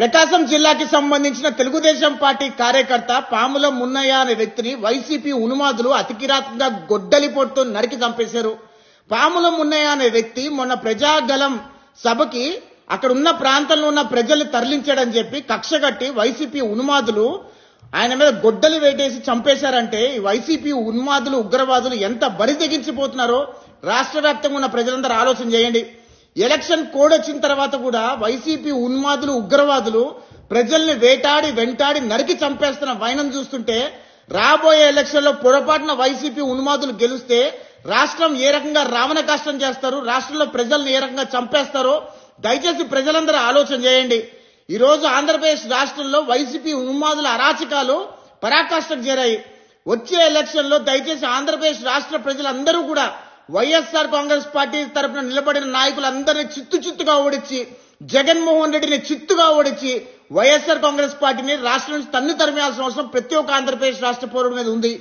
ప్రకాశం జిల్లాకి సంబంధించిన తెలుగుదేశం పార్టీ కార్యకర్త పాముల మున్నయ్య అనే వ్యక్తిని వైసీపీ ఉన్మాదులు అతికిరాతంగా గొడ్డలిపోటుతో నరికి చంపేశారు. పాముల మున్నయ్య అనే వ్యక్తి మొన్న ప్రజాగలం సభకి అక్కడ ఉన్న ప్రాంతంలో ఉన్న ప్రజల్ని తరలించాడని చెప్పి కక్షగట్టి వైసీపీ ఉన్మాదులు ఆయన మీద గొడ్డలి వేటేసి చంపేశారంటే వైసీపీ ఉన్మాదులు ఉగ్రవాదులు ఎంత బరి తెగించిపోతున్నారో రాష్ట్ర వ్యాప్తంగా ఉన్న ప్రజలందరూ ఆలోచన చేయండి. ఎలక్షన్ కోడ్ వచ్చిన తర్వాత కూడా వైసీపీ ఉన్మాదులు ఉగ్రవాదులు ప్రజల్ని వేటాడి వెంటాడి నరికి చంపేస్తున్న వైనం చూస్తుంటే రాబోయే ఎలక్షన్లో పొరపాటున వైసీపీ ఉన్మాదులు గెలిస్తే రాష్ట్రం ఏ రకంగా రావణ కష్టం చేస్తారు రాష్ట్రంలో ప్రజల్ని ఏ రకంగా చంపేస్తారో దయచేసి ప్రజలందరూ ఆలోచన చేయండి. ఈరోజు ఆంధ్రప్రదేశ్ రాష్ట్రంలో వైసీపీ ఉన్మాదుల అరాచకాలు పరాకాష్ఠకు చేరాయి. వచ్చే ఎలక్షన్లో దయచేసి ఆంధ్రప్రదేశ్ రాష్ట్ర ప్రజలందరూ కూడా వైఎస్ఆర్ కాంగ్రెస్ పార్టీ తరపున నిలబడిన నాయకులందరినీ చిత్తు చిత్తుగా ఓడించి జగన్మోహన్ రెడ్డిని చిత్తుగా ఓడించి వైఎస్ఆర్ కాంగ్రెస్ పార్టీని రాష్ట్రం నుంచి తన్ను తరిమేయాల్సిన అవసరం ప్రతి ఒక్క ఆంధ్రప్రదేశ్ రాష్ట్ర పౌరుడి మీద ఉంది.